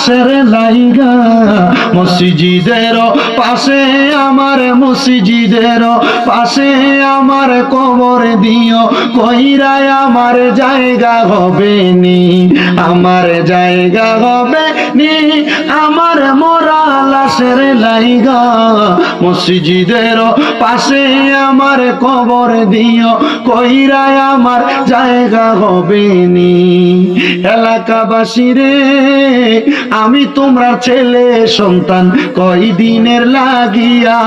লাশের লাইগা মসজিদের পাশে আমার মসজিদের পাশে আমার কবর দিও। কইরাই আমার জায়গা হবে নি, আমার জায়গা হবে নি, আমার মোরা লাশের লাইগা মসজিদের পাশে আমার কবর দিও। কইরাই আমার জায়গা হবে নি। এলাকাবাসী রে, আমি তোমরা ছেলে সন্তান কই দিনের লাগিয়া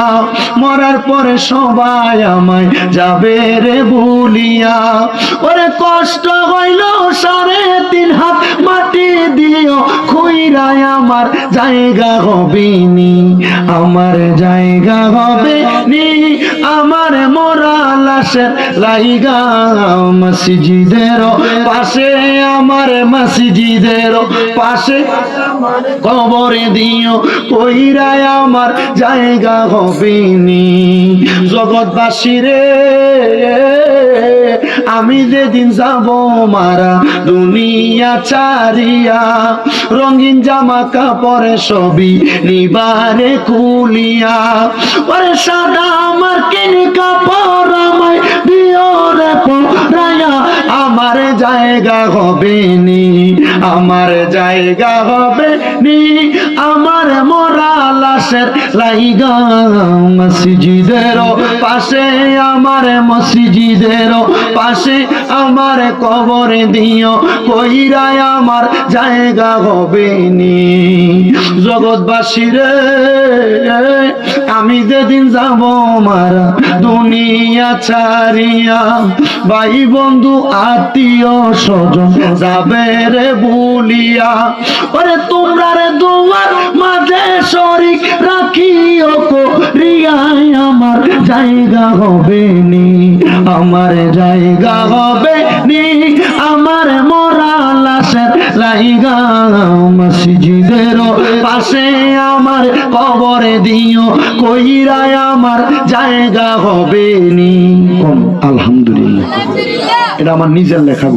মরার পরে সবাই আমায় যাবে রে ভুলিয়া ওরে কষ্ট হইল সাড়ে তিন হাত মাটি দিও খুইরাই আমার জায়গা হবে নি আমার জায়গা হবে লাশের লাইগা মসজিদের পাশে আমার মসজিদের পাশে কবরে দিও কইরাই আমার জায়গা হবে নি জগৎবাসী রে, আমি যেদিন যাব মারা, দুনিয়া চারিয়া রঙিন জামা কাপড়ে সবই নিবারে কুলিয়া। ওরে সাদা আমার কিনি কাপড় জায়গা হবে নি আমার জায়গা হবে নি আমার মোরা লাশের লাইগা মসজিদের পাশে আমার মসজিদের পাশে আমার কবরে দিও কইরাই আমার জায়গা হবে নি। জগৎবাসী রে আমি যেদিন যাব মারা দুনিয়া ছাড়িয়া, ভাই বন্ধু, আত্মীয় স্বজন যাবে রে বলিয়া। ওরে তোমরা রে আমার জায়গা হবে নি আমার জায়গা হবে নি আমার মরা লাশের জায়গা মসজিদের পাশে আমার কবরে দিও কইরাই আমার জায়গা হবে নি। আলহামদুলিল্লাহ। এটা আমার নিজের লেখা